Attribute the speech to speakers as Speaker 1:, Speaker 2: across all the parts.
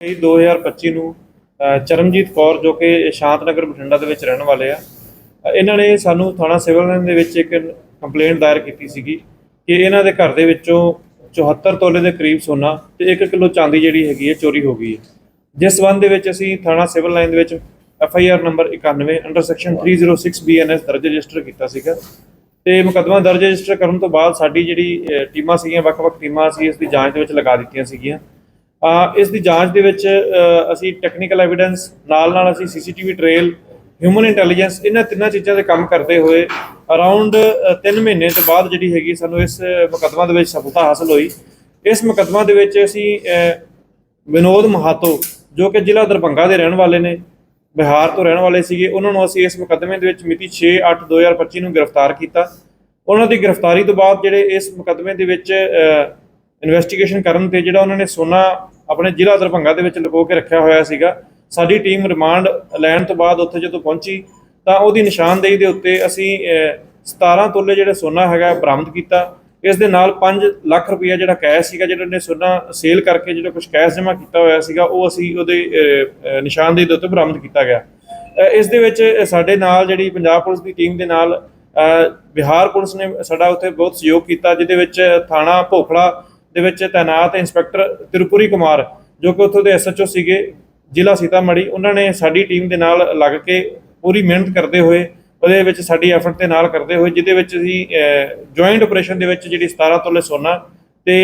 Speaker 1: ਮਈ 2025 ਨੂੰ ਅ, ਚਰਨਜੀਤ ਕੌਰ ਜੋ ਕਿ ਸ਼ਾਂਤ ਨਗਰ ਬਠਿੰਡਾ ਦੇ ਵਿੱਚ ਰਹਿਣ ਵਾਲੇ ਆ ਇਹਨਾਂ ਨੇ ਸਾਨੂੰ ਥਾਣਾ ਸਿਵਲ ਲਾਈਨ ਦੇ ਵਿੱਚ ਇੱਕ ਕੰਪਲੇਂਟ ਦਾਇਰ ਕੀਤੀ ਸੀਗੀ ਕਿ ਇਹਨਾਂ ਦੇ ਘਰ ਦੇ ਵਿੱਚੋਂ 74 ਤੋਲੇ ਦੇ ਕਰੀਬ ਸੋਨਾ ਤੇ 1 ਕਿਲੋ ਚਾਂਦੀ ਜਿਹੜੀ ਹੈਗੀ ਹੈ ਚੋਰੀ ਹੋ ਗਈ ਹੈ। ਜਿਸ ਸਬੰਧ ਦੇ ਵਿੱਚ ਅਸੀਂ ਥਾਣਾ ਸਿਵਲ ਲਾਈਨ ਦੇ ਵਿੱਚ F I R number 91 under section 306 B N S ਦਰਜ ਰਜਿਸਟਰ ਕੀਤਾ ਸੀਗਾ ਤੇ ਮੁਕੱਦਮਾ ਦਰਜ ਰਜਿਸਟਰ ਕਰਨ ਤੋਂ ਬਾਅਦ ਸਾਡੀ ਜਿਹੜੀ ਟੀਮਾਂ ਸੀਗੀਆਂ ਵੱਖ-ਵੱਖ ਟੀਮਾਂ ਸੀ ਇਸ ਦੀ ਜਾਂਚ ਦੇ ਵਿੱਚ ਲਗਾ ਦਿੱਤੀਆਂ ਸੀਗੀਆਂ। ਇਸ ਦੀ ਜਾਂਚ ਦੇ ਵਿੱਚ ਅਸੀਂ ਟੈਕਨੀਕਲ ਐਵੀਡੈਂਸ ਨਾਲ ਨਾਲ ਅਸੀਂ ਸੀਸੀਟੀਵੀ ਟ੍ਰੇਲ ਹਿਊਮਨ ਇੰਟੈਲੀਜੈਂਸ ਇਹਨਾਂ ਤਿੰਨਾਂ ਚੀਜ਼ਾਂ ਤੇ ਕੰਮ ਕਰਦੇ ਹੋਏ ਅਰਾਊਂਡ 3 ਮਹੀਨੇ ਤੋਂ ਬਾਅਦ ਜਿਹੜੀ ਹੈਗੀ ਸਾਨੂੰ ਇਸ ਮੁਕੱਦਮਾ ਦੇ ਵਿੱਚ ਸਫਲਤਾ ਹਾਸਲ ਹੋਈ। ਇਸ ਮੁਕੱਦਮਾ ਦੇ ਵਿੱਚ ਅਸੀਂ ਵਿਨੋਦ ਮਹਾਤੋ, ਜੋ ਕਿ ਜ਼ਿਲ੍ਹਾ ਦਰਭੰਗਾ ਦੇ ਰਹਿਣ ਵਾਲੇ ਨੇ, ਬਿਹਾਰ ਤੋਂ ਰਹਿਣ ਵਾਲੇ ਸੀਗੇ, ਉਹਨਾਂ ਨੂੰ ਅਸੀਂ ਇਸ ਮੁਕੱਦਮੇ ਦੇ ਵਿੱਚ ਮਿਤੀ 6/8/2025 ਨੂੰ ਗ੍ਰਿਫਤਾਰ ਕੀਤਾ। ਉਹਨਾਂ ਦੀ ਗ੍ਰਿਫਤਾਰੀ ਤੋਂ ਬਾਅਦ ਜਿਹੜੇ ਇਸ ਮੁਕੱਦਮੇ ਦੇ ਵਿੱਚ ਇਨਵੈਸਟੀਗੇਸ਼ਨ ਕਰਨ ਤੇ ਜਿਹੜਾ ਉਹਨਾਂ ਨੇ ਸੋਨਾ ਆਪਣੇ ਜ਼ਿਲ੍ਹਾ ਦਰਭੰਗਾ ਦੇ ਵਿੱਚ ਲੁਕੋ ਕੇ ਰੱਖਿਆ ਹੋਇਆ ਸੀਗਾ ਸਾਡੀ ਟੀਮ ਰਿਮਾਂਡ ਲੈਣ ਤੋਂ ਬਾਅਦ ਉੱਥੇ ਜਦੋਂ ਪਹੁੰਚੀ ਤਾਂ ਉਹਦੀ ਨਿਸ਼ਾਨਦੇਹੀ ਦੇ ਉੱਤੇ ਅਸੀਂ ਅਹ, 17 ਤੋਲੇ ਜਿਹੜੇ ਸੋਨਾ ਹੈਗਾ ਬਰਾਮਦ ਕੀਤਾ। ਇਸ ਦੇ ਨਾਲ 5 ਲੱਖ ਰੁਪਇਆ ਜਿਹੜਾ ਕੈਸ਼ ਸੀਗਾ ਜਿਹੜਾ ਨੇ ਸੋਨਾ ਸੇਲ ਕਰਕੇ ਜਿਹੜਾ ਕੁਝ ਕੈਸ਼ ਜਮ੍ਹਾਂ ਕੀਤਾ ਹੋਇਆ ਸੀਗਾ ਉਹ ਅਸੀਂ ਉਹਦੇ ਨਿਸ਼ਾਨਦੇਹੀ ਦੇ ਉੱਤੇ ਬਰਾਮਦ ਕੀਤਾ ਗਿਆ। ਇਸ ਦੇ ਵਿੱਚ ਸਾਡੇ ਨਾਲ ਜਿਹੜੀ ਪੰਜਾਬ ਪੁਲਿਸ ਦੀ ਟੀਮ ਦੇ ਨਾਲ ਬਿਹਾਰ ਪੁਲਿਸ ਨੇ ਸਾਡਾ ਉੱਥੇ ਬਹੁਤ ਸਹਿਯੋਗ ਕੀਤਾ ਜਿਹਦੇ ਵਿੱਚ ਥਾਣਾ ਭੋਖੜਾ ਦੇ ਵਿੱਚ ਤਾਇਨਾਤ ਇੰਸਪੈਕਟਰ ਤਿਰਪੁਰੀ ਕੁਮਾਰ, ਜੋ ਕਿ ਉੱਥੋਂ ਦੇ ਐਸਐਚਓ ਸੀਗੇ, ਜ਼ਿਲ੍ਹਾ ਸੀਤਾਮੜੀ ਉਹਨਾਂ ਨੇ ਸਾਡੀ ਟੀਮ ਦੇ ਨਾਲ ਲੱਗ ਕੇ ਪੂਰੀ ਮਿਹਨਤ ਕਰਦੇ ਹੋਏ, ਉਹਦੇ ਵਿੱਚ ਸਾਡੀ ਐਫਰਟ ਦੇ ਨਾਲ ਕਰਦੇ ਹੋਏ, ਜਿਹਦੇ ਵਿੱਚ ਅਸੀਂ ਜੁਆਇੰਟ ਆਪਰੇਸ਼ਨ ਦੇ ਵਿੱਚ ਜਿਹੜੀ 17 ਤੋਲੇ ਸੋਨਾ ਤੇ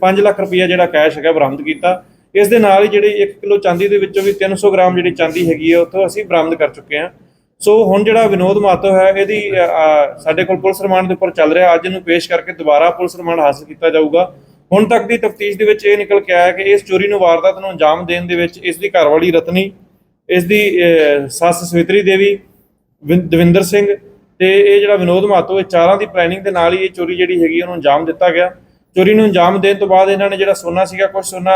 Speaker 1: 5 ਲੱਖ ਰੁਪਈਆ ਜਿਹੜਾ ਕੈਸ਼ ਹੈਗਾ ਬਰਾਮਦ ਕੀਤਾ। ਇਸ ਦੇ ਨਾਲ ਹੀ ਜਿਹੜੀ 1 ਕਿਲੋ ਚਾਂਦੀ ਦੇ ਵਿੱਚੋਂ ਵੀ 300 ਗ੍ਰਾਮ ਜਿਹੜੀ ਚਾਂਦੀ ਹੈਗੀ ਹੈ ਉੱਥੋਂ ਅਸੀਂ ਬਰਾਮਦ ਕਰ ਚੁੱਕੇ ਹਾਂ। ਸੋ ਹੁਣ ਜਿਹੜਾ ਵਿਨੋਦ ਮਾਤੋ ਹੈ, ਇਹਦੀ ਸਾਡੇ ਕੋਲ ਪੁਲਿਸ ਰਿਮਾਂਡ ਦੇ ਉੱਪਰ ਚੱਲ ਰਿਹਾ। ਅੱਜ ਇਹਨੂੰ ਪੇਸ਼ ਕਰਕੇ ਦੁਬਾਰਾ ਪੁਲਿਸ ਰਿਮਾਂਡ ਹਾਸਲ ਕੀਤਾ ਜਾਊਗਾ। ਹੁਣ ਤੱਕ ਦੀ ਤਫਤੀਸ਼ ਦੇ ਵਿੱਚ ਇਹ ਨਿਕਲ ਕੇ ਆਇਆ ਕਿ ਇਸ ਚੋਰੀ ਨੂੰ ਵਾਰਦਾਤ ਨੂੰ ਅੰਜਾਮ ਦੇਣ ਦੇ ਵਿੱਚ ਇਸ ਦੀ ਘਰਵਾਲੀ ਰਤਨੀ, ਇਸ ਦੀ ਸੱਸ ਸਵਿਤਰੀ ਦੇਵੀ ਵਿਨ- ਦਵਿੰਦਰ ਸਿੰਘ ਤੇ ਇਹ ਜਿਹੜਾ ਵਿਨੋਦ ਮਾਤੋ, ਇਹ ਚਾਰਾਂ ਦੀ ਪਲੈਨਿੰਗ ਦੇ ਨਾਲ ਹੀ ਇਹ ਚੋਰੀ ਜਿਹੜੀ ਹੈਗੀ ਉਹਨੂੰ ਅੰਜਾਮ ਦਿੱਤਾ ਗਿਆ। ਚੋਰੀ ਨੂੰ ਅੰਜਾਮ ਦੇਣ ਤੋਂ ਬਾਅਦ ਇਹਨਾਂ ਨੇ ਜਿਹੜਾ ਸੋਨਾ ਸੀਗਾ ਕੁਝ ਸੋਨਾ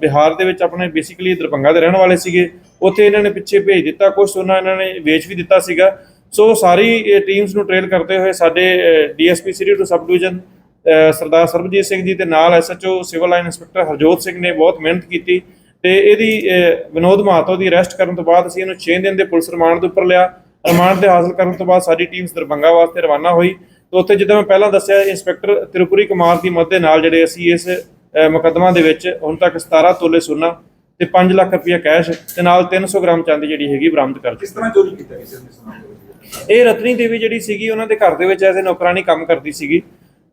Speaker 1: ਬਿਹਾਰ ਦੇ ਵਿੱਚ ਆਪਣੇ ਬੇਸਿਕਲੀ ਦਰਭੰਗਾ ਦੇ ਰਹਿਣ ਵਾਲੇ ਸੀਗੇ। ਉੱਥੇ ਇਹਨਾਂ ਨੇ ਪਿੱਛੇ ਭੇਜ ਦਿੱਤਾ ਕੁਝ ਸੋਨਾ ਇਹਨਾਂ ਨੇ ਵੇਚ ਵੀ ਦਿੱਤਾ ਸੀਗਾ। ਸੋ ਸਾਰੀ ਟੀਮਸ ਨੂੰ ਟ੍ਰੇਲ ਕਰਦੇ ਹੋਏ ਸਾਡੇ DSP Shri two sub division Sardar Sarabjit Singh ji ਤੇ ਨਾਲ SHO civil line inspector Harjot Singh ਨੇ ਬਹੁਤ ਮਿਹਨਤ ਕੀਤੀ ਤੇ ਇਹਦੀ ਵਿਨੋਦ ਮਾਤੋ ਦੀ ਅਰੈਸਟ ਕਰਨ ਤੋਂ ਬਾਅਦ ਅਸੀਂ ਇਹਨੂੰ 6 ਦਿਨ ਦੇ ਪੁਲਿਸ ਰਿਮਾਂਡ ਦੇ ਉੱਪਰ ਲਿਆ। ਰਿਮਾਂਡ ਤੇ ਹਾਸਲ ਕਰਨ ਤੋਂ ਬਾਅਦ ਸਾਡੀ ਟੀਮ ਦਰਭੰਗਾ ਵਾਸਤੇ ਰਵਾਨਾ ਹੋਈ। ਉੱਥੇ ਜਿੱਦਾਂ ਮੈਂ ਪਹਿਲਾਂ ਦੱਸਿਆ ਇੰਸਪੈਕਟਰ ਤਿਰਪੁਰੀ ਕੁਮਾਰ ਦੀ ਮਦਦ ਨਾਲ ਜਿਹੜੇ ਅਸੀਂ ਇਸ ਮੁਕੱਦਮਾ ਦੇ ਵਿੱਚ ਹੁਣ ਤੱਕ 17 ਤੋਲੇ ਸੋਨਾ ਤੇ 5 ਲੱਖ ਰੁਪਇਆ ਕੈਸ਼ ਤੇ ਨਾਲ 300 ਗ੍ਰਾਮ ਚਾਂਦੀ ਜਿਹੜੀ ਹੈਗੀ ਬਰਾਮਦ ਕਰ
Speaker 2: ਕਿਸ ਤਰ੍ਹਾਂ ਚੋਰੀ ਕੀਤਾ ਕਿਸੇ ਨੇ ਸੁਣਾ
Speaker 1: ਇਹ ਰਤਨੀ ਦੇਵੀ ਜਿਹੜੀ ਸੀਗੀ ਉਹਨਾਂ ਦੇ ਘਰ ਦੇ ਵਿੱਚ ਐਜ਼ ਨੌਕਰਾਨੀ ਕੰਮ ਕਰਦੀ ਸੀਗੀ।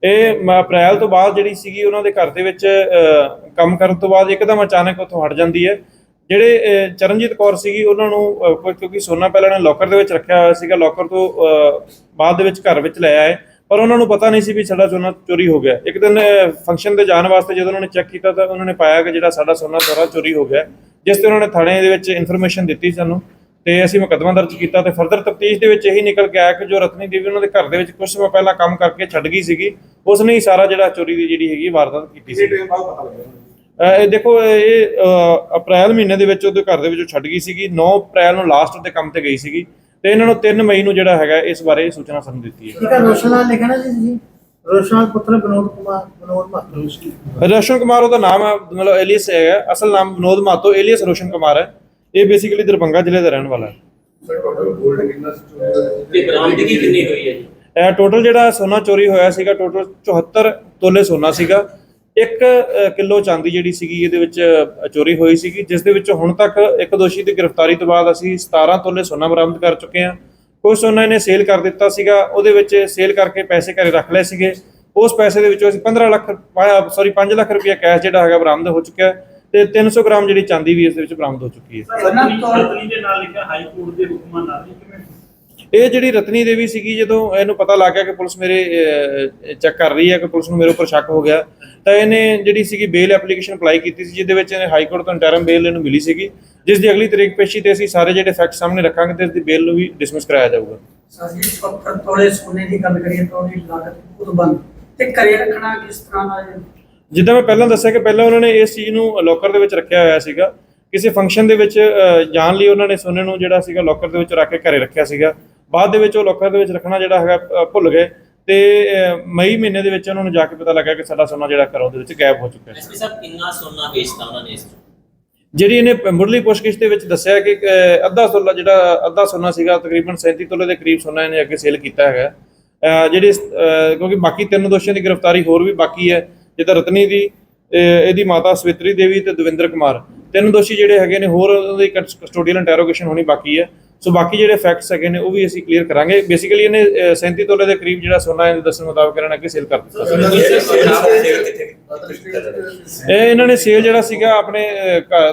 Speaker 1: ਇਹ ਅਪ੍ਰੈਲ ਤੋਂ ਬਾਅਦ ਜਿਹੜੀ ਸੀਗੀ ਉਹਨਾਂ ਦੇ ਘਰ ਦੇ ਵਿੱਚ ਕੰਮ ਕਰਨ ਤੋਂ ਬਾਅਦ ਇੱਕਦਮ ਅਚਾਨਕ ਉੱਥੋਂ ਹਟ ਜਾਂਦੀ ਹੈ। ਜਿਹੜੇ ਚਰਨਜੀਤ ਕੌਰ ਸੀਗੀ ਉਹਨਾਂ ਨੂੰ ਕਿਉਂਕਿ ਸੋਨਾ ਪਹਿਲਾਂ ਨੇ ਲੋਕਰ ਦੇ ਵਿੱਚ ਰੱਖਿਆ ਹੋਇਆ ਸੀਗਾ ਲੋਕਰ ਤੋਂ ਬਾਅਦ ਦੇ ਵਿੱਚ ਘਰ ਵਿੱਚ ਲੈ ਆਏ। ਪਰ ਉਹਨਾਂ ਨੂੰ ਪਤਾ ਨਹੀਂ ਸੀ ਵੀ ਸਾਡਾ ਸੋਨਾ ਚੋਰੀ ਹੋ ਗਿਆ। ਇੱਕ ਦਿਨ ਫੰਕਸ਼ਨ ਤੇ ਜਾਣ ਵਾਸਤੇ ਜਦੋਂ ਉਹਨਾਂ ਨੇ ਚੈੱਕ ਕੀਤਾ ਤਾਂ ਉਹਨਾਂ ਨੇ ਪਾਇਆ ਕਿ ਜਿਹੜਾ ਸਾਡਾ ਸੋਨਾ ਸਾਰਾ ਚੋਰੀ ਹੋ ਗਿਆ। ਜਿਸ ਤੇ ਉਹਨਾਂ ਨੇ ਥਾਣੇ ਦੇ ਵਿੱਚ ਇਨਫੋਰਮੇਸ਼ਨ ਦਿੱਤੀ ਸਾਨੂੰ ਤੇ ਅਸੀਂ ਮੁਕੱਦਮਾ ਦਰਜ ਕੀਤਾ ਤੇ ਫਰਦਰ ਤਫਤੀਸ਼ ਦੇ ਵਿੱਚ ਇਹੀ ਨਿਕਲ ਕੇ ਆਇਆ ਕਿ ਜੋ ਰਤਨੀ ਦੇਵੀ ਉਹਨਾਂ ਦੇ ਘਰ ਦੇ ਵਿੱਚ ਕੁਝ ਸਮਾਂ ਪਹਿਲਾਂ ਕੰਮ ਕਰਕੇ ਛੱਡ ਗਈ ਸੀਗੀ ਉਸ ਨੇ ਹੀ ਸਾਰਾ ਜਿਹੜਾ ਚੋਰੀ ਦੀ ਜਿਹੜੀ ਹੈਗੀ ਵਾਰਦਾਤ ਕੀਤੀ ਸੀ ਇਹ ਦੇਖੋ ਇਹ ਅਪ੍ਰੈਲ ਮਹੀਨੇ ਦੇ ਵਿੱਚ ਉਹਦੇ ਘਰ ਦੇ ਵਿੱਚੋਂ ਛੱਡ ਗਈ ਸੀਗੀ। 9 ਅਪ੍ਰੈਲ ਨੂੰ ਲਾਸਟ ਦੇ ਕੰਮ ਤੇ ਗਈ ਸੀਗੀ। ਤੇ ਇਹਨਾਂ ਨੂੰ 3 ਮਈ ਨੂੰ ਜਿਹੜਾ ਹੈਗਾ ਇਸ ਬਾਰੇ ਸੂਚਨਾ ਸਾਨੂੰ ਦਿੱਤੀ ਹੈ।
Speaker 3: ਠੀਕ ਹੈ ਰੋਸ਼ਨ ਨਾ ਜੀ ਤੁਸੀਂ? ਰੋਸ਼ਨ ਪੁੱਤਰ ਵਿਨੋਦ ਕੁਮਾਰ ਵਿਨੋਦ ਮਾਤਰ
Speaker 1: ਰੋਸ਼ਨ ਕੁਮਾਰ ਉਹਦਾ ਨਾਮ ਹੈ ਮਤਲਬ ਏਲੀਅਸ ਹੈਗਾ। ਅਸਲ ਨਾਮ ਵਿਨੋਦ ਮਾਤੋ ਏਲੀਅਸ ਰੋਸ਼ਨ ਕੁਮਾਰ ਹੈ। ਇਹ ਬੇਸਿਕਲੀ ਦਰਭੰਗਾ ਜ਼ਿਲ੍ਹੇ ਦਾ ਰਹਿਣ ਵਾਲਾ ਹੈ।
Speaker 4: ਤੇ ਬਰਾਮਦਗੀ ਕਿੰਨੀ ਹੋਈ ਹੈ ਜੀ?
Speaker 1: ਟੋਟਲ ਜਿਹੜਾ ਸੋਨਾ ਚੋਰੀ ਹੋਇਆ ਸੀਗਾ ਟੋਟਲ 74 ਤੋਲੇ ਸੋਨਾ ਸੀਗਾ। 1 ਕਿਲੋ ਚਾਂਦੀ ਜਿਹੜੀ ਸੀਗੀ ਇਹਦੇ ਵਿੱਚ ਚੋਰੀ ਹੋਈ ਸੀਗੀ ਜਿਸ ਦੇ ਵਿੱਚ ਹੁਣ ਤੱਕ ਇੱਕ ਦੋਸ਼ੀ ਦੀ ਗ੍ਰਿਫਤਾਰੀ ਤੋਂ ਬਾਅਦ ਅਸੀਂ 17 ਤੋਲੇ ਸੋਨਾ ਬਰਾਮਦ ਕਰ ਚੁੱਕੇ ਹਾਂ। ਕੋਈ ਸੋਨਾ ਇਹਨੇ ਸੇਲ ਕਰ ਦਿੱਤਾ ਸੀਗਾ ਉਹਦੇ ਵਿੱਚ ਸੇਲ ਕਰਕੇ ਪੈਸੇ ਘਰੇ ਰੱਖ ਲਏ ਸੀਗੇ। ਉਸ ਪੈਸੇ ਦੇ ਵਿੱਚੋਂ ਅਸੀਂ 15 ਲੱਖ ਸੌਰੀ 5 ਲੱਖ ਰੁਪਏ ਕੈਸ਼ ਜਿਹੜਾ ਹੈਗਾ ਬਰਾਮਦ ਹੋ ਚੁੱਕਾ ਹੈ ਤੇ 300 ਗ੍ਰਾਮ ਜਿਹੜੀ ਚਾਂਦੀ ਵੀ ਇਸ ਦੇ ਵਿੱਚ ਬਰਾਮਦ ਹੋ ਚੁੱਕੀ ਹੈ।
Speaker 5: ਰਤਨੀ ਰਤਨੀ ਦੇ ਨਾਲ ਲਿਖਿਆ ਹਾਈ ਕੋਰਟ ਦੇ ਹੁਕਮਾਂ ਨਾਲ ਇਹ
Speaker 1: ਜਿਹੜੀ ਰਤਨੀ ਦੇਵੀ ਸੀਗੀ ਜਦੋਂ ਇਹਨੂੰ ਪਤਾ ਲੱਗ ਗਿਆ ਕਿ ਪੁਲਿਸ ਮੇਰੇ ਚੈੱਕ ਕਰ ਰਹੀ ਹੈ ਕਿ ਪੁਲਿਸ ਨੂੰ ਮੇਰੇ ਉੱਪਰ ਸ਼ੱਕ ਹੋ ਗਿਆ ਤਾਂ ਇਹਨੇ ਜਿਹੜੀ ਸੀਗੀ ਬੇਲ ਐਪਲੀਕੇਸ਼ਨ ਅਪਲਾਈ ਕੀਤੀ ਸੀ ਜਿਹਦੇ ਵਿੱਚ ਇਹਨੇ ਹਾਈ ਕੋਰਟ ਤੋਂ ਇੰਟਰਮ ਬੇਲ ਇਹਨੂੰ ਮਿਲੀ ਸੀਗੀ ਜਿਸ ਦੀ ਅਗਲੀ ਤਰੀਕ ਪੇਸ਼ੀ ਤੇ ਅਸੀਂ ਸਾਰੇ ਜਿਹੜੇ ਫੈਕਟ ਸਾਹਮਣੇ ਰੱਖਾਂਗੇ ਤੇ ਇਸ ਦੀ ਬੇਲ ਨੂੰ ਵੀ ਡਿਸਮਿਸ ਕਰਾਇਆ ਜਾਊਗਾ।
Speaker 3: ਸਾਜੀ 70 ਤੋਲੇ ਸੋਨੇ ਦੀ ਗੱਲ ਕਰੀਏ ਤਾਂ ਉਹਦੀ ਲਾਗਤ ਬਹੁਤ ਬੰਦ। ਤੇ ਘਰੇ ਰੱਖਣਾ ਕਿਸ ਤਰ੍ਹਾਂ ਦਾ ਹੈ?
Speaker 1: ਜਿੱਦਾਂ ਮੈਂ ਪਹਿਲਾਂ ਦੱਸਿਆ ਕਿ ਪਹਿਲਾਂ ਉਹਨਾਂ ਨੇ ਇਸ ਚੀਜ਼ ਨੂੰ ਲੋਕਰ ਦੇ ਵਿੱਚ ਰੱਖਿਆ ਹੋਇਆ ਸੀਗਾ ਕਿਸੇ ਫੰਕਸ਼ਨ ਦੇ ਵਿੱਚ ਜਾਣ ਲਈ ਉਹਨਾਂ ਨੇ ਸੋਨੇ ਨੂੰ ਜਿਹੜਾ ਸੀਗਾ ਲੋਕਰ ਦੇ ਵਿੱਚ ਰੱਖ ਕੇ ਘਰੇ ਰੱਖਿਆ ਸੀਗਾ। ਬਾਅਦ ਦੇ ਵਿੱਚ ਉਹ ਲੋਕਰ ਦੇ ਵਿੱਚ ਰੱਖਣਾ ਜਿਹੜਾ ਹੈਗਾ ਭੁੱਲ ਗਏ ਤੇ ਮਈ ਮਹੀਨੇ ਦੇ ਵਿੱਚ ਉਹਨਾਂ ਨੂੰ ਜਾ ਕੇ ਪਤਾ ਲੱਗਾ ਕਿ ਸਾਡਾ ਸੋਨਾ ਜਿਹੜਾ ਘਰੋਂ ਦੇ ਵਿੱਚ ਗਾਇਬ ਹੋ ਚੁੱਕਾ ਹੈ
Speaker 4: ਐਸਪੀ ਸਾਹਿਬ ਕਿੰਨਾ ਸੋਨਾ ਵੇਚਤਾ ਉਹਨਾਂ ਨੇ ਇਸ?
Speaker 1: ਜਿਹੜੀ ਇਹਨੇ ਪ- ਮੁੱਢਲੀ ਪੁੱਛਗਿੱਛ ਦੇ ਵਿੱਚ ਦੱਸਿਆ ਕਿ ਅੱਧਾ ਤੋਲਾ ਜਿਹੜਾ ਅੱਧਾ ਸੋਨਾ ਸੀਗਾ ਤਕਰੀਬਨ 37 ਤੋਲੇ ਦੇ ਕਰੀਬ ਸੋਨਾ ਇਹਨੇ ਅੱਗੇ ਸੇਲ ਕੀਤਾ ਹੈਗਾ। ਜਿਹੜੇ ਕਿਉਂਕਿ ਬਾਕੀ ਤਿੰਨ ਦੋਸ਼ੀਆਂ ਦੀ ਗ੍ਰਿਫਤਾਰੀ ਹੋਰ ਵੀ ਬਾਕੀ ਹੈ ਜਿੱਦਾਂ ਰਤਨੀ ਦੀ ਇਹਦੀ ਮਾਤਾ ਸਵਿਤਰੀ ਦੇਵੀ ਤੇ ਦਵਿੰਦਰ ਕੁਮਾਰ। ਤਿੰਨ ਦੋਸ਼ੀ ਜਿਹੜੇ ਹੈਗੇ ਨੇ ਹੋਰ ਉਹਨਾਂ ਦੀ ਕਸਟੋਡੀਅਲ ਇੰਟਰੋਗੇਸ਼ਨ ਹੋਣੀ ਬਾਕੀ ਹੈ। ਸੋ ਬਾਕੀ ਜਿਹੜੇ ਫੈਕਟਸ ਹੈਗੇ ਨੇ ਉਹ ਵੀ ਅਸੀਂ ਕਲੀਅਰ ਕਰਾਂਗੇ। ਬੇਸਿਕਲੀ ਇਹਨੇ ਅਹ, 37 ਤੋਲੇ ਦੇ ਕਰੀਬ ਜਿਹੜਾ ਸੋਨਾ ਇਹਦੇ ਦੱਸਣ ਮੁਤਾਬਕ ਇਹਨਾਂ ਨੇ ਅੱਗੇ ਸੇਲ ਕਰ ਦਿੱਤਾ। ਸੀ? ਇਹ ਇਹਨਾਂ ਨੇ ਸੇਲ ਜਿਹੜਾ ਸੀਗਾ ਆਪਣੇ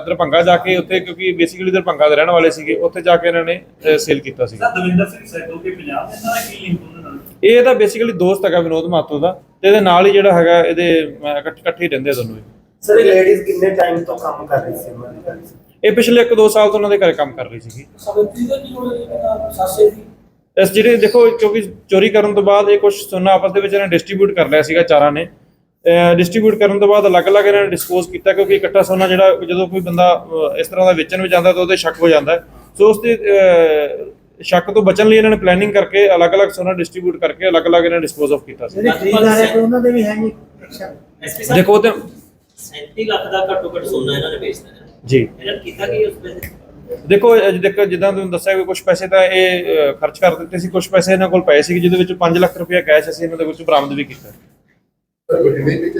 Speaker 1: ਦਰਭੰਗਾ ਜਾ ਕੇ ਉੱਥੇ ਕਿਉਂਕਿ ਬੇਸਿਕਲੀ ਦਰਭੰਗਾ ਦੇ ਰਹਿਣ ਵਾਲੇ ਸੀਗੇ ਉੱਥੇ ਜਾ ਕੇ ਇਹਨਾਂ ਨੇ ਸੇਲ ਕੀਤਾ ਸੀਗਾ।
Speaker 5: ਸਰ ਦਵਿੰਦਰ ਸਿੰਘ ਸੈਦੋ ਕੇ ਪੰਜਾਬ ਇਹਨਾਂ ਦਾ ਕੀ ਲਿੰਕ ਉਹਨਾਂ ਨਾਲ?
Speaker 1: ਇਹ ਤਾਂ ਬੇਸਿਕਲੀ ਦੋਸਤ ਹੈਗਾ ਵਿਨੋਦ ਮਾਤੋ ਦਾ ਤੇ ਇਹਦੇ ਨਾਲ ਹੀ ਜਿਹੜਾ ਹੈਗਾ ਇਹਦੇ ਇਕੱਠ- ਰਹਿੰਦੇ ਦੋਨੋਂ
Speaker 6: ਸਰ ਇਹ ਲੇਡੀਜ਼ ਕਿੰਨੇ ਟਾਈਮ ਤੋਂ ਕੰਮ ਕਰ ਰਹੀ ਸੀ ਉਹਨਾਂ ਦੇ ਘਰ 'ਚ?
Speaker 1: ਇਹ ਪਿਛਲੇ 1-2 ਸਾਲ ਤੋਂ ਉਹਨਾਂ ਦੇ ਘਰੇ ਕੰਮ ਕਰ ਰਹੀ ਸੀਗੀ।
Speaker 3: ਸਵਿਤਰੀ ਦਾ ਕੀ ਹੋਇਆ ਸਾਸੇ ਦੀ?
Speaker 1: ਇਸ ਜਿਹੜੇ ਦੇਖੋ ਕਿਉਂਕਿ ਚੋਰੀ ਕਰਨ ਤੋਂ ਬਾਅਦ ਇਹ ਕੁਝ ਸੋਨਾ ਆਪਸ ਦੇ ਵਿੱਚ ਇਹਨਾਂ ਡਿਸਟ੍ਰੀਬਿਊਟ ਕਰ ਲਿਆ ਸੀਗਾ ਚਾਰਾਂ ਨੇ। ਡਿਸਟ੍ਰੀਬਿਊਟ ਕਰਨ ਤੋਂ ਬਾਅਦ ਅਲੱਗ-ਅਲੱਗ ਇਹਨਾਂ ਨੇ ਡਿਸਪੋਜ਼ ਕੀਤਾ ਕਿਉਂਕਿ ਇਕੱਠਾ ਸੋਨਾ ਜਿਹੜਾ ਜਦੋਂ ਕੋਈ ਬੰਦਾ ਇਸ ਤਰ੍ਹਾਂ ਦਾ ਵੇਚਣ ਵੀ ਜਾਂਦਾ ਤਾਂ ਉਹਦੇ ਸ਼ੱਕ ਹੋ ਜਾਂਦਾ। ਸੋ ਉਸ ਦੇ ਸ਼ੱਕ ਤੋਂ ਬਚਣ ਲਈ ਇਹਨਾਂ ਨੇ ਪਲੈਨਿੰਗ ਕਰਕੇ ਅਲੱਗ-ਅਲੱਗ ਸੋਨਾ ਡਿਸਟ੍ਰੀਬਿਊਟ ਕਰਕੇ ਅਲੱਗ-ਅਲੱਗ ਇਹਨਾਂ ਨੇ ਡਿਸਪੋਜ਼ ਆਫ ਕੀਤਾ ਸੀ। ਦੇਖੋ ਤੇ
Speaker 4: 37 ਲੱਖ ਦਾ ਘੱਟੋ ਘੱਟ ਸੋਨਾ ਇਹਨਾਂ ਨੇ ਵੇਚਦਾ ਹੈ।
Speaker 1: ਜੀ।
Speaker 4: ਇਹਨਾਂ ਨੇ ਕੀਤਾ ਕੀ ਉਸ ਪੈਸੇ
Speaker 1: ਦੇਖੋ ਅੱਜ ਦੇਖੋ ਜਿੱਦਾਂ ਤੁਹਾਨੂੰ ਦੱਸਿਆ ਕਿ ਕੁਝ ਪੈਸੇ ਤਾਂ ਇਹ ਖਰਚ ਕਰ ਦਿੱਤੇ ਸੀ ਕੁਝ ਪੈਸੇ ਇਹਨਾਂ ਕੋਲ ਪਏ ਸੀ ਜਿਹਦੇ ਵਿੱਚ 5 ਲੱਖ ਰੁਪਏ ਕੈਸ਼ ਅਸੀਂ ਇਹਨਾਂ ਦੇ ਵਿੱਚ ਬਰਾਮਦ ਵੀ ਕੀਤਾ।
Speaker 2: ਬਠਿੰਡੇ ਵਿੱਚ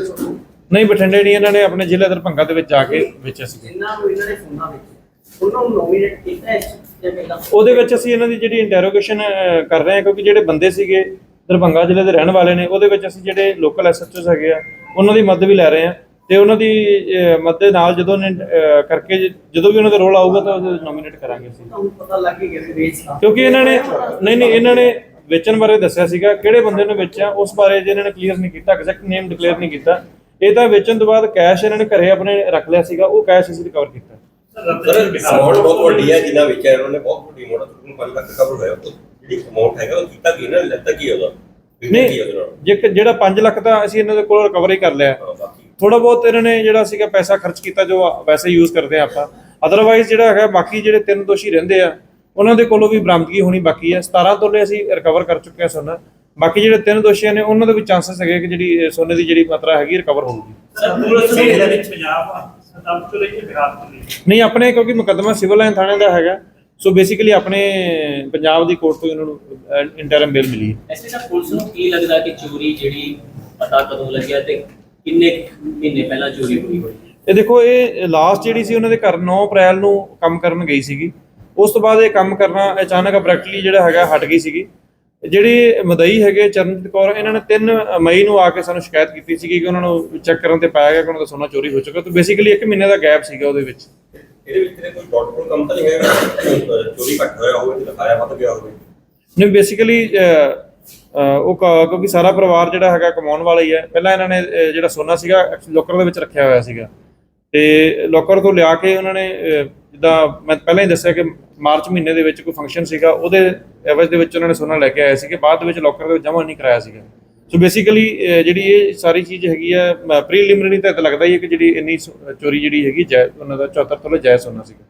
Speaker 1: ਨਹੀਂ ਬਠਿੰਡੇ ਨਹੀਂ ਇਹਨਾਂ ਨੇ ਆਪਣੇ ਜ਼ਿਲ੍ਹੇ ਦਰਭੰਗਾ ਦੇ ਵਿੱਚ ਜਾ ਕੇ ਵੇਚਿਆ ਸੀ।
Speaker 3: ਜਿੰਨਾ ਨੂੰ ਇਹਨਾਂ ਨੇ ਫੋਨਾਂ ਵਿੱਚ ਉਹਨਾਂ ਨੂੰ ਨੋਮੀਨੇਟ ਕੀਤਾ ਹੈ ਜਾਂ ਪਹਿਲਾਂ?
Speaker 1: ਉਹਦੇ ਵਿੱਚ ਅਸੀਂ ਇਹਨਾਂ ਦੀ ਜਿਹੜੀ ਇੰਟਰੋਗੇਸ਼ਨ ਕਰ ਰਹੇ ਹਾਂ ਕਿਉਂਕਿ ਜਿਹੜੇ ਬੰਦੇ ਸੀਗੇ ਦਰਭੰਗਾ ਜ਼ਿਲ੍ਹੇ ਦੇ ਰਹਿਣ ਵਾਲੇ ਨੇ ਉਹਦੇ ਵਿੱਚ ਅਸੀਂ ਜਿਹੜੇ ਲੋਕਲ ਐਸਐਚਓਸ ਹੈਗੇ ਆ ਉਹਨਾਂ ਦੀ ਮਦਦ ਵੀ ਲੈ ਰਹੇ ਹਾਂ। ਤੇ ਉਹਨਾਂ ਦੀ ਮਦਦ ਦੇ ਨਾਲ ਜਦੋਂ ਨੇ ਕਰਕੇ ਜਦੋਂ ਵੀ ਉਹਨਾਂ ਦਾ ਰੋਲ ਆਊਗਾ ਤਾਂ ਉਹਦੇ ਨੋਮੀਨੇਟ ਕਰਾਂਗੇ ਅਸੀਂ।
Speaker 3: ਤੁਹਾਨੂੰ ਪਤਾ ਲੱਗ ਗਿਆ ਵੇਚ ਦਾ।
Speaker 1: ਕਿਉਂਕਿ ਇਹਨਾਂ ਨੇ ਨਹੀਂ ਨਹੀਂ ਇਹਨਾਂ ਨੇ ਵੇਚਣ ਬਾਰੇ ਦੱਸਿਆ ਸੀਗਾ ਕਿਹੜੇ ਬੰਦੇ ਨੇ ਵੇਚਿਆ ਉਸ ਬਾਰੇ ਜੇ ਇਹਨਾਂ ਨੇ ਕਲੀਅਰ ਨਹੀਂ ਕੀਤਾ ਐਗਜ਼ੈਕਟ ਨੇਮ ਡਿਕਲੇਅਰ ਨਹੀਂ ਕੀਤਾ ਇਹ ਤਾਂ ਵੇਚਣ ਤੋਂ ਬਾਅਦ ਕੈਸ਼ ਇਹਨਾਂ ਨੇ ਘਰੇ ਆਪਣੇ ਰੱਖ ਲਿਆ ਸੀਗਾ ਉਹ ਕੈਸ਼ ਅਸੀਂ ਰਿਕਵਰ ਕੀਤਾ।
Speaker 5: ਸਰ
Speaker 7: ਅਮਾਉਂਟ ਬਹੁਤ ਵੱਡੀ ਹੈ ਜਿੰਨਾ ਵੇਚਿਆ ਉਹਨਾਂ ਨੇ ਬਹੁਤ ਵੱਡੀ ਅਮਾਉਂਟ ਤਕਰੀਬਨ 5 ਲੱਖ ਕਵਰ ਹੋਇਆ ਉਹ ਜਿਹੜੀ ਅਮਾਉਂਟ ਹੈਗਾ ਉਹ ਕੀਤਾ ਕੀ ਇਹਨਾਂ ਨੇ ਲੈਤਾ ਕੀ ਉਹਦਾ?
Speaker 1: ਨਹੀਂ ਜੇ ਜਿਹੜਾ 5 ਲੱਖ ਤਾਂ ਅਸੀਂ ਇਹਨਾਂ ਦੇ ਕੋਲ ਰਿਕਵਰ ਹੀ ਕਰ ਲਿਆ। ਥੋੜਾ ਬਹੁਤ ਇਹਨਾਂ ਨੇ ਜਿਹੜਾ ਸੀਗਾ ਪੈਸਾ ਖਰਚ ਕੀਤਾ ਜੋ ਵੈਸੇ ਯੂਜ਼ ਕਰਦੇ ਆ ਆਪਾਂ। ਅਦਰਵਾਈਜ਼ ਜਿਹੜਾ ਹੈਗਾ ਬਾਕੀ ਜਿਹੜੇ ਤਿੰਨ ਦੋਸ਼ੀ ਰਹਿੰਦੇ ਆ ਉਹਨਾਂ ਦੇ ਕੋਲੋਂ ਵੀ ਬਰਾਮਦਗੀ ਹੋਣੀ ਬਾਕੀ ਹੈ 17 ਤੋਲੇ ਅਸੀਂ ਰਿਕਵਰ ਕਰ ਚੁੱਕੇ ਆ ਸੋਨਾ। ਬਾਕੀ ਜਿਹੜੇ ਤਿੰਨ ਦੋਸ਼ੀਆਂ ਨੇ ਉਹਨਾਂ ਦੇ ਵੀ ਚਾਂਸਸ ਹੈਗੇ ਕਿ ਜਿਹੜੀ ਸੋਨੇ ਦੀ ਜਿਹੜੀ ਮਾਤਰਾ ਹੈਗੀ ਰਿਕਵਰ ਹੋਊਗੀ।
Speaker 5: ਤੋਂ ਤੋਂ
Speaker 1: ਨਹੀਂ ਆਪਣੇ ਕਿਉਂਕਿ ਮੁਕੱਦਮਾ ਸਿਵਲ ਲਾਈਨ ਥਾਣੇ ਦਾ ਹੈਗਾ। ਸੋ ਬੇਸਿਕਲੀ ਆਪਣੇ ਪੰਜਾਬ ਦੀ ਕੋਰਟ ਤੋਂ ਇਹਨਾਂ ਨੂੰ ਇੰਟਰਮ ਬੇਲ ਮਿਲੀ ਹੈ।
Speaker 4: ਐਸਪੀ ਸਾਹਿਬ ਪੁਲਿਸ ਨੂੰ ਕੀ ਲੱਗਦਾ ਕਿ ਚੋਰੀ ਜਿਹੜੀ ਪਤਾ ਕਦੋਂ ਲੱਗਿਆ ਤੇ ਕਿੰਨੇ ਕੁ ਮਹੀਨੇ ਪਹਿਲਾਂ ਚੋਰੀ ਹੋਈ ਹੋਈ
Speaker 1: ਇਹ ਦੇਖੋ ਇਹ ਲਾਸਟ ਜਿਹੜੀ ਸੀ ਉਹਨਾਂ ਦੇ ਘਰ 9 ਅਪ੍ਰੈਲ ਨੂੰ ਕੰਮ ਕਰਨ ਗਈ ਸੀਗੀ। ਉਸ ਤੋਂ ਬਾਅਦ ਇਹ ਕੰਮ ਕਰਨਾ ਅਚਾਨਕ ਅਬਰੈਕਟਲੀ ਜਿਹੜਾ ਹੈਗਾ ਹਟ ਗਈ ਸੀਗੀ। ਜਿਹੜੀ ਮਦਈ ਹੈਗੇ ਚਰਨਜੀਤ ਕੌਰ ਇਹਨਾਂ ਨੇ 3 ਮਈ ਨੂੰ ਆ ਕੇ ਸਾਨੂੰ ਸ਼ਿਕਾਇਤ ਕੀਤੀ ਸੀਗੀ ਕਿ ਉਹਨਾਂ ਨੂੰ ਚੈੱਕ ਕਰਨ ਤੇ ਪਾਇਆ ਗਿਆ ਕਿ ਉਹਨਾਂ ਦਾ ਸੋਨਾ ਚੋਰੀ ਹੋ ਚੁੱਕਾ। ਤੇ ਬੇਸਿਕਲੀ 1 ਮਹੀਨੇ ਦਾ ਗੈਪ ਸੀਗਾ ਉਹਦੇ ਵਿੱਚ।
Speaker 7: ਇਹਦੇ ਵਿੱਚ ਤੇਰੇ ਕੋਈ ਡਾਕਟਰ ਕੰਮ ਤਾਂ ਨਹੀਂ ਹੈਗਾ? ਚੋਰੀ ਘੱਟ ਹੋਇਆ ਹੋਵੇ ਤੇ ਦਿਖਾਇਆ ਵੱਧ ਗਿਆ ਹੋਵੇ।
Speaker 1: ਨਹੀਂ ਬੇਸਿਕਲੀ ਉਹ ਕ- ਕਿਉਂਕਿ ਸਾਰਾ ਪਰਿਵਾਰ ਜਿਹੜਾ ਹੈਗਾ ਕਮਾਉਣ ਵਾਲਾ ਹੀ ਹੈ। ਪਹਿਲਾਂ ਇਹਨਾਂ ਨੇ ਜਿਹੜਾ ਸੋਨਾ ਸੀਗਾ ਲੋਕਰ ਦੇ ਵਿੱਚ ਰੱਖਿਆ ਹੋਇਆ ਸੀਗਾ। ਤੇ ਲੋਕਰ ਤੋਂ ਲਿਆ ਕੇ ਉਹਨਾਂ ਨੇ ਜਿੱਦਾਂ ਮੈਂ ਪਹਿਲਾਂ ਹੀ ਦੱਸਿਆ ਕਿ ਮਾਰਚ ਮਹੀਨੇ ਦੇ ਵਿੱਚ ਕੋਈ ਫੰਕਸ਼ਨ ਸੀਗਾ, ਉਹਦੇ ਐਵਜ ਦੇ ਵਿੱਚ ਉਹਨਾਂ ਨੇ ਸੋਨਾ ਲੈ ਕੇ ਆਏ ਸੀਗੇ। ਬਾਅਦ ਦੇ ਵਿੱਚ ਲੋਕਰ ਦੇ ਵਿੱਚ ਜਮ੍ਹਾਂ ਨਹੀਂ ਕਰਾਇਆ ਸੀਗਾ। ਸੋ ਬੇਸਿਕਲੀ ਜਿਹੜੀ ਇਹ ਸਾਰੀ ਚੀਜ਼ ਹੈਗੀ ਆ ਪ੍ਰੀਲਿਮਿਨਰੀ ਤਾਂ ਇਹ ਲੱਗਦਾ ਹੀ ਹੈ ਕਿ ਜਿਹੜੀ ਇੰਨੀ ਸੋ- ਚੋਰੀ ਜਿਹੜੀ ਹੈਗੀ, ਜੈ ਉਹਨਾਂ ਦਾ 74 ਤੋਂ ਜਾਇਜ਼ ਸੋਨਾ ਸੀਗਾ।